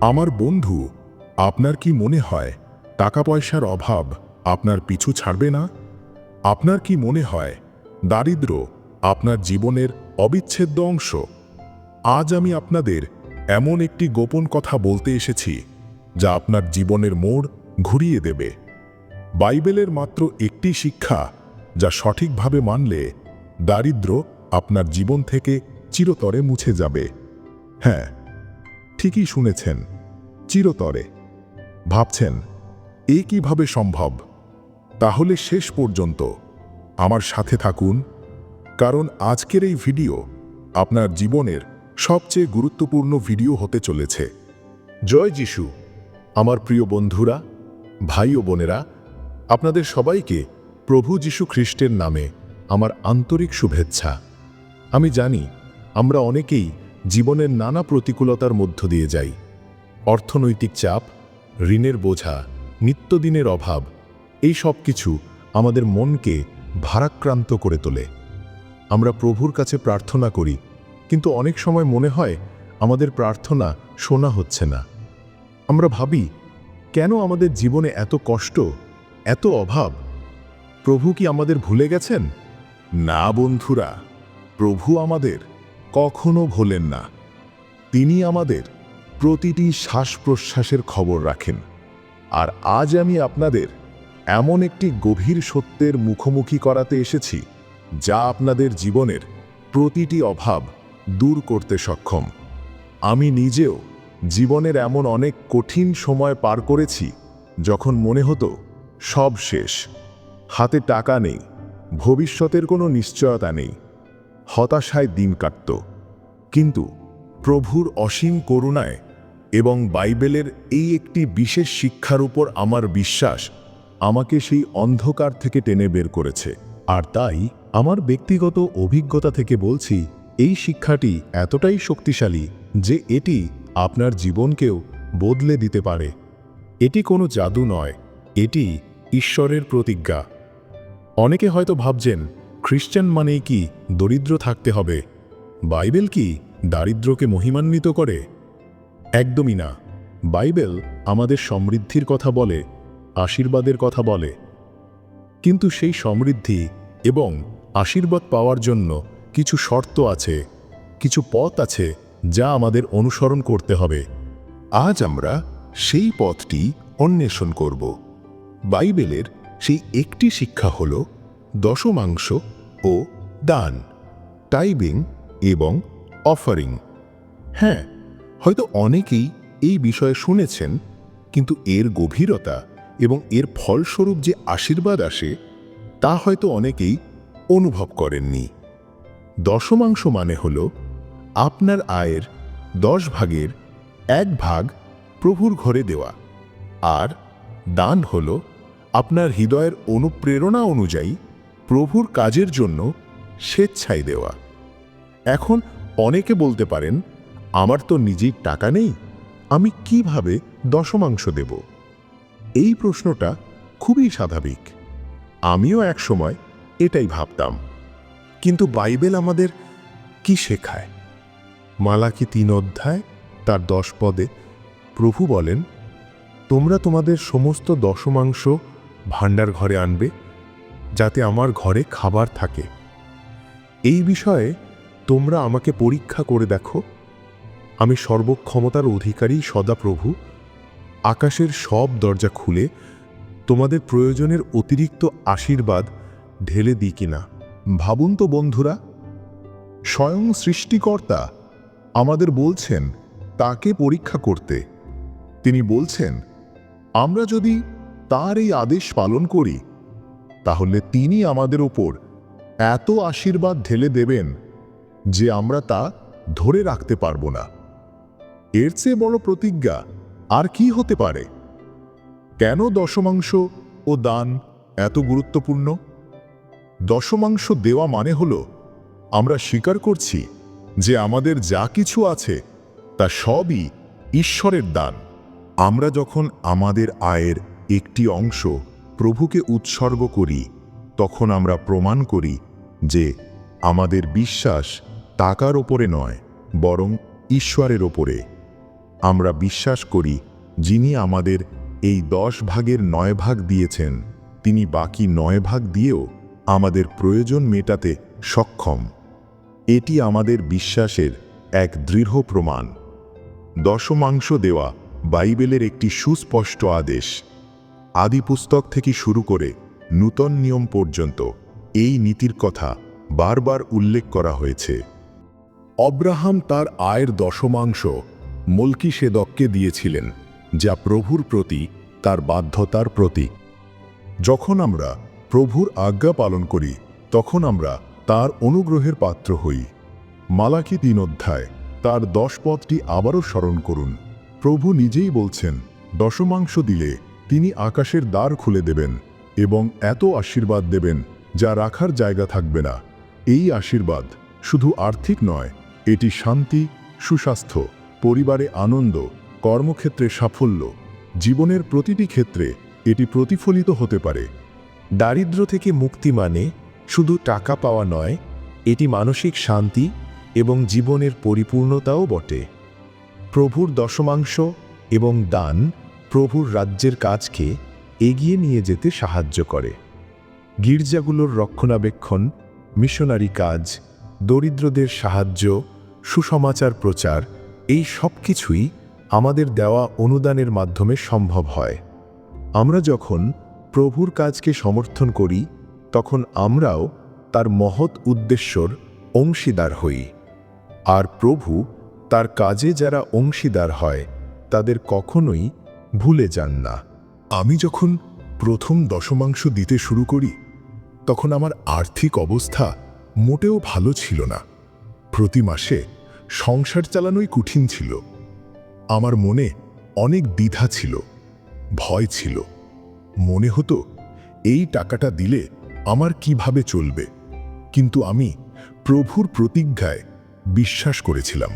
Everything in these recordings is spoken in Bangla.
আমার বন্ধু, আপনার কি মনে হয় টাকা পয়সার অভাব আপনার পিছু ছাড়বে না? আপনার কি মনে হয় দারিদ্র আপনার জীবনের অবিচ্ছেদ্য অংশ? আজ আমি আপনাদের এমন একটি গোপন কথা বলতে এসেছি, যা আপনার জীবনের মোড় ঘুরিয়ে দেবে। বাইবেলের মাত্র একটি শিক্ষা, যা সঠিকভাবে মানলে দারিদ্র আপনার জীবন থেকে চিরতরে মুছে যাবে। হ্যাঁ ঠিকই শুনেছেন, চিরতরে। ভাবছেন, এ কীভাবে সম্ভব? তাহলে শেষ পর্যন্ত আমার সাথে থাকুন, কারণ আজকের এই ভিডিও আপনার জীবনের সবচেয়ে গুরুত্বপূর্ণ ভিডিও হতে চলেছে। জয় যিশু। আমার প্রিয় বন্ধুরা, ভাই ও বোনেরা, আপনাদের সবাইকে প্রভু যিশু খ্রিস্টের নামে আমার আন্তরিক শুভেচ্ছা। আমি জানি, আমরা অনেকেই জীবনের নানা প্রতিকূলতার মধ্য দিয়ে যাই। অর্থনৈতিক চাপ, ঋণের বোঝা, নিত্যদিনের অভাব, এই সব কিছু আমাদের মনকে ভারাক্রান্ত করে তোলে। আমরা প্রভুর কাছে প্রার্থনা করি, কিন্তু অনেক সময় মনে হয় আমাদের প্রার্থনা শোনা হচ্ছে না। আমরা ভাবি, কেন আমাদের জীবনে এত কষ্ট, এত অভাব? প্রভু কি আমাদের ভুলে গেছেন? না বন্ধুরা, প্রভু আমাদের। কখনো ভোলেন না। তিনি আমাদের প্রতিটি শ্বাস প্রশ্বাসের খবর রাখেন। আর আজ আমি আপনাদের এমন একটি গভীর সত্যের মুখোমুখি করাতে এসেছি, যা আপনাদের জীবনের প্রতিটি অভাব দূর করতে সক্ষম। আমি নিজেও জীবনের এমন অনেক কঠিন সময় পার করেছি, যখন মনে হতো সব শেষ। হাতে টাকা নেই, ভবিষ্যতের কোনো নিশ্চয়তা নেই। হতাশায় দিন কাটত। কিন্তু প্রভুর অসীম করুণায় এবং বাইবেলের এই একটি বিশেষ শিক্ষার উপর আমার বিশ্বাস আমাকে সেই অন্ধকার থেকে টেনে বের করেছে। আর তাই আমার ব্যক্তিগত অভিজ্ঞতা থেকে বলছি, এই শিক্ষাটি এতটাই শক্তিশালী যে এটি আপনার জীবনকেও বদলে দিতে পারে। এটি কোনো জাদু নয়, এটি ঈশ্বরের প্রতিজ্ঞা। অনেকে হয়তো ভাবছেন খ্রিস্টান মানেই কি দরিদ্র থাকতে হবে? বাইবেল কি দারিদ্র্যকে মহিমান্বিত করে? একদমই না। বাইবেল আমাদের সমৃদ্ধির কথা বলে, আশীর্বাদের কথা বলে। কিন্তু সেই সমৃদ্ধি এবং আশীর্বাদ পাওয়ার জন্য কিছু শর্ত আছে, কিছু পথ আছে যা আমাদের অনুসরণ করতে হবে। আজ আমরা সেই পথটি অন্বেষণ করব। বাইবেলের সেই একটি শিক্ষা হল দশমাংশ ও দান, টাইবিং এবং অফারিং। হ্যাঁ হয়তো অনেকেই এই বিষয়ে শুনেছেন, কিন্তু এর গভীরতা এবং এর ফলস্বরূপ যে আশীর্বাদ আসে, তা হয়তো অনেকেই অনুভব করেননি। দশমাংশ মানে হল, আপনার আয়ের দশ ভাগের এক ভাগ প্রভুর ঘরে দেওয়া, আর দান হল আপনার হৃদয়ের অনুপ্রেরণা অনুযায়ী প্রভুর কাজের জন্য স্বেচ্ছায় দেওয়া। এখন অনেকে বলতে পারেন, আমার তো নিজেই টাকা নেই, আমি কীভাবে দশমাংশ দেব? এই প্রশ্নটা খুবই স্বাভাবিক। আমিও এক সময় এটাই ভাবতাম। কিন্তু বাইবেল আমাদের কি শেখায়? মালাকি তিন অধ্যায়, তার দশ পদে প্রভু বলেন, তোমরা তোমাদের সমস্ত দশমাংশ ভাণ্ডার ঘরে আনবে যাতে আমার ঘরে খাবার থাকে। এই বিষয়ে তোমরা আমাকে পরীক্ষা করে দেখো। আমি সর্বক্ষমতার অধিকারী সদাপ্রভু। আকাশের সব দরজা খুলে তোমাদের প্রয়োজনের অতিরিক্ত আশীর্বাদ ঢেলে দিই কিনা। ভাবুন তো বন্ধুরা, স্বয়ং সৃষ্টিকর্তা আমাদের বলছেন তাকে পরীক্ষা করতে। তিনি বলছেন, আমরা যদি তার এই আদেশ পালন করি তাহলে তিনি আমাদের ওপর এত আশীর্বাদ ঢেলে দেবেন যে আমরা তা ধরে রাখতে পারব না। এর চেয়ে বড় প্রতিজ্ঞা আর কি হতে পারে? কেন দশমাংশ ও দান এত গুরুত্বপূর্ণ? দশমাংশ দেওয়া মানে হল, আমরা স্বীকার করছি যে আমাদের যা কিছু আছে তা সবই ঈশ্বরের দান। আমরা যখন আমাদের আয়ের একটি অংশ প্রভুকে উৎসর্গ করি, তখন আমরা প্রমাণ করি যে আমাদের বিশ্বাস টাকার ওপরে নয়, বরং ঈশ্বরের ওপরে। আমরা বিশ্বাস করি যিনি আমাদের এই দশ ভাগের নয় ভাগ দিয়েছেন, তিনি বাকি নয় ভাগ দিয়েও আমাদের প্রয়োজন মেটাতে সক্ষম। এটি আমাদের বিশ্বাসের এক দৃঢ় প্রমাণ। দশমাংশ দেওয়া বাইবেলের একটি সুস্পষ্ট আদেশ। আদি পুস্তক থেকে শুরু করে নূতন নিয়ম পর্যন্ত এই নীতির কথা বারবার উল্লেখ করা হয়েছে। অব্রাহাম তার আয়ের দশমাংশ মলকি সেদককে দিয়েছিলেন, যা প্রভুর প্রতি তার বাধ্যতার প্রতীক। যখন আমরা প্রভুর আজ্ঞা পালন করি, তখন আমরা তার অনুগ্রহের পাত্র হই। মালাকি তিন অধ্যায়, তার দশ পদটি আবারও স্মরণ করুন। প্রভু নিজেই বলছেন, দশমাংশ দিলে তিনি আকাশের দ্বার খুলে দেবেন এবং এত আশীর্বাদ দেবেন যা রাখার জায়গা থাকবে না। এই আশীর্বাদ শুধু আর্থিক নয়, এটি শান্তি, সুস্বাস্থ্য, পরিবারে আনন্দ, কর্মক্ষেত্রে সাফল্য, জীবনের প্রতিটি ক্ষেত্রে এটি প্রতিফলিত হতে পারে। দারিদ্র্য থেকে মুক্তি মানে শুধু টাকা পাওয়া নয়, এটি মানসিক শান্তি এবং জীবনের পরিপূর্ণতাও বটে। প্রভুর দশমাংশ এবং দান প্রভুর রাজ্যের কাজকে এগিয়ে নিয়ে যেতে সাহায্য করে। গির্জাগুলোর রক্ষণাবেক্ষণ, মিশনারি কাজ, দরিদ্রদের সাহায্য, সুসমাচার প্রচার, এই সব কিছুই আমাদের দেওয়া অনুদানের মাধ্যমে সম্ভব হয়। আমরা যখন প্রভুর কাজকে সমর্থন করি, তখন আমরাও তার মহৎ উদ্দেশ্যর অংশীদার হই। আর প্রভু তার কাজে যারা অংশীদার হয়, তাদের কখনোই ভুলে যান না। আমি যখন প্রথম দশমাংশ দিতে শুরু করি, তখন আমার আর্থিক অবস্থা মোটেও ভালো ছিল না। প্রতি মাসে সংসার চালানোই কঠিন ছিল। আমার মনে অনেক দ্বিধা ছিল, ভয় ছিল। মনে হতো, এই টাকাটা দিলে আমার কীভাবে চলবে? কিন্তু আমি প্রভুর প্রতিজ্ঞায় বিশ্বাস করেছিলাম।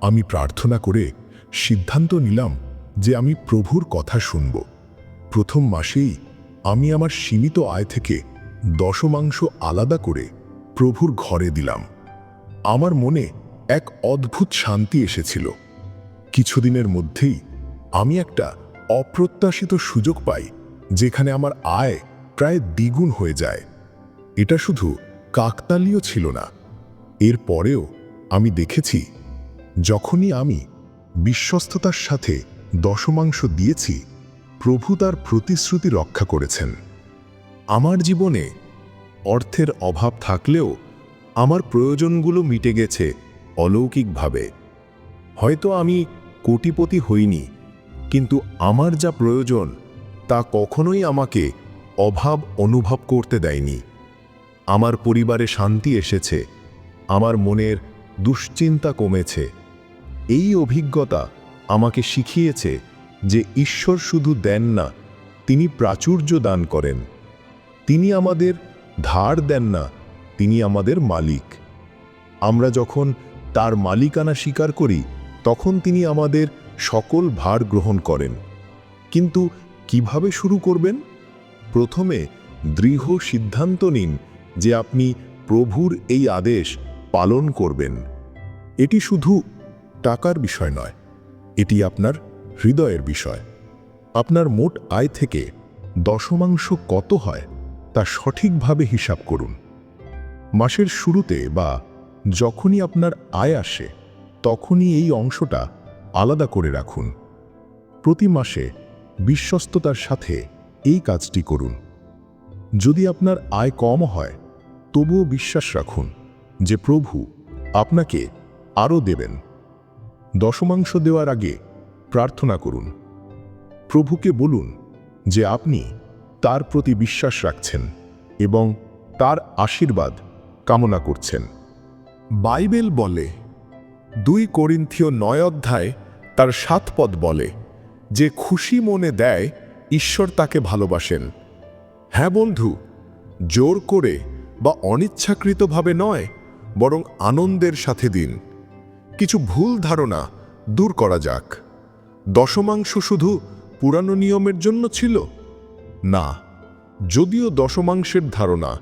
আমি প্রার্থনা করে সিদ্ধান্ত নিলাম যে আমি প্রভুর কথা শুনব। প্রথম মাসেই আমি আমার সীমিত আয় থেকে দশমাংশ আলাদা করে প্রভুর ঘরে দিলাম। আমার মনে এক অদ্ভুত শান্তি এসেছিল। কিছুদিনের মধ্যেই আমি একটা অপ্রত্যাশিত সুযোগ পাই, যেখানে আমার আয় প্রায় দ্বিগুণ হয়ে যায়। এটা শুধু কাকতালীয় ছিল না। এর পরেও আমি দেখেছি, যখনই আমি বিশ্বস্ততার সাথে দশমাংশ দিয়েছি, প্রভু তার প্রতিশ্রুতি রক্ষা করেছেন। আমার জীবনে অর্থের অভাব থাকলেও আমার প্রয়োজনগুলো মিটে গেছে অলৌকিকভাবে। হয়তো আমি কোটিপতি হইনি, কিন্তু আমার যা প্রয়োজন তা কখনোই আমাকে অভাব অনুভব করতে দেয়নি। আমার পরিবারে শান্তি এসেছে, আমার মনের দুশ্চিন্তা কমেছে। এই অভিজ্ঞতা আমাকে শিখিয়েছে যে ঈশ্বর শুধু দেন না, তিনি প্রাচুর্য দান করেন। তিনি আমাদের ধার দেন না, তিনি আমাদের মালিক। আমরা যখন তার মালিকানা স্বীকার করি, তখন তিনি আমাদের সকল ভার গ্রহণ করেন। কিন্তু কীভাবে শুরু করবেন? প্রথমে দৃঢ় সিদ্ধান্ত নিন যে আপনি প্রভুর এই আদেশ পালন করবেন। এটি শুধু টাকার বিষয় নয় এটি আপনার হৃদয়ের বিষয়। আপনার মোট আয় থেকে দশমাংশ কত হয় তা সঠিকভাবে হিসাব করুন। মাসের শুরুতে বা যখনই আপনার আয় আসে, তখনই এই অংশটা আলাদা করে রাখুন। প্রতি মাসে বিশ্বস্ততার সাথে এই কাজটি করুন। যদি আপনার আয় কম হয়, তবুও বিশ্বাস রাখুন যে প্রভু আপনাকে আরও দেবেন। দশমাংশ দেওয়ার আগে প্রার্থনা করুন। প্রভুকে বলুন যে আপনি তার প্রতি বিশ্বাস রাখছেন এবং তার আশীর্বাদ কামনা করছেন। বাইবেল বলে, দুই করিন্থীয় নয় অধ্যায় তার সাত পদ বলে, যে খুশি মনে দেয়, ঈশ্বর তাকে ভালোবাসেন। হ্যাঁ বন্ধু, জোর করে বা অনিচ্ছাকৃতভাবে নয়, বরং আনন্দের সাথে দিন। কিছু ভুল ধারণা দূর করা যাক। দশমাংশ শুধু পুরানো নিয়মের জন্য ছিল? না, যদিও দশমাংশের ধারণা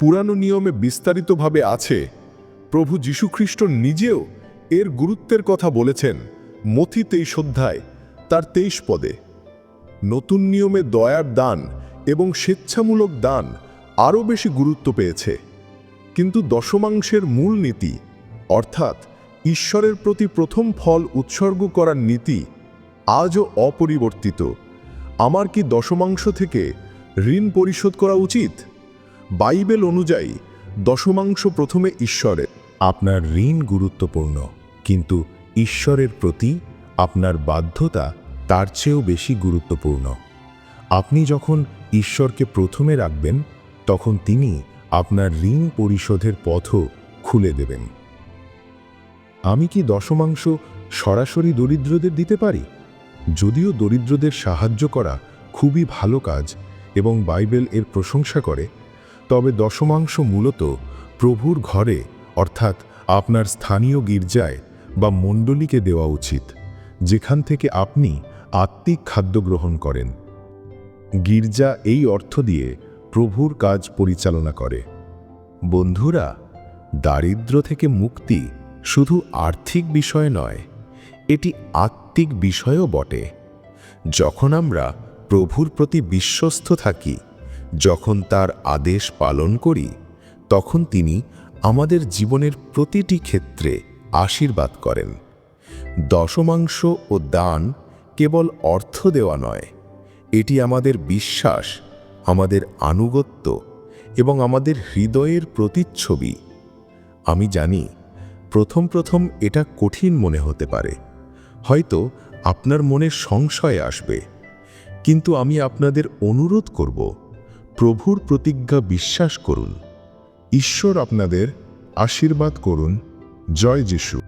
পুরানো নিয়মে বিস্তারিতভাবে আছে, প্রভু যীশুখ্রিস্ট নিজেও এর গুরুত্বের কথা বলেছেন মথি তেইশ অধ্যায়, তার তেইশ পদে। নতুন নিয়মে দয়ার দান এবং স্বেচ্ছামূলক দান আরও বেশি গুরুত্ব পেয়েছে। কিন্তু দশমাংশের মূল নীতি, অর্থাৎ ঈশ্বরের প্রতি প্রথম ফল উৎসর্গ করার নীতি আজও অপরিবর্তিত। আমার কি দশমাংশ থেকে ঋণ পরিশোধ করা উচিত? বাইবেল অনুযায়ী, দশমাংশ প্রথমে ঈশ্বরের। আপনার ঋণ গুরুত্বপূর্ণ, কিন্তু ঈশ্বরের প্রতি আপনার বাধ্যতা তার চেয়েও বেশি গুরুত্বপূর্ণ। আপনি যখন ঈশ্বরকে প্রথমে রাখবেন, তখন তিনি আপনার ঋণ পরিশোধের পথও খুলে দেবেন। আমি কি দশমাংশ সরাসরি দরিদ্রদের দিতে পারি? যদিও দরিদ্রদের সাহায্য করা খুবই ভালো কাজ এবং বাইবেল এর প্রশংসা করে, তবে দশমাংশ মূলত প্রভুর ঘরে, অর্থাৎ আপনার স্থানীয় গির্জায় বা মণ্ডলীকে দেওয়া উচিত, যেখান থেকে আপনি আত্মিক খাদ্য গ্রহণ করেন। গির্জা এই অর্থ দিয়ে প্রভুর কাজ পরিচালনা করে। বন্ধুরা, দারিদ্র থেকে মুক্তি শুধু আর্থিক বিষয় নয়, এটি আত্মিক বিষয়ও বটে। যখন আমরা প্রভুর প্রতি বিশ্বস্ত থাকি, যখন তার আদেশ পালন করি, তখন তিনি আমাদের জীবনের প্রতিটি ক্ষেত্রে আশীর্বাদ করেন। দশমাংশ ও দান কেবল অর্থ দেওয়া নয়, এটি আমাদের বিশ্বাস, আমাদের আনুগত্য এবং আমাদের হৃদয়ের প্রতিচ্ছবি। আমি জানি প্রথম প্রথম এটা কঠিন মনে হতে পারে। হয়তো আপনার মনে সংশয় আসবে। কিন্তু আমি আপনাদের অনুরোধ করব, প্রভুর প্রতিজ্ঞা বিশ্বাস করুন। ঈশ্বর আপনাদের আশীর্বাদ করুন। জয় যিশু।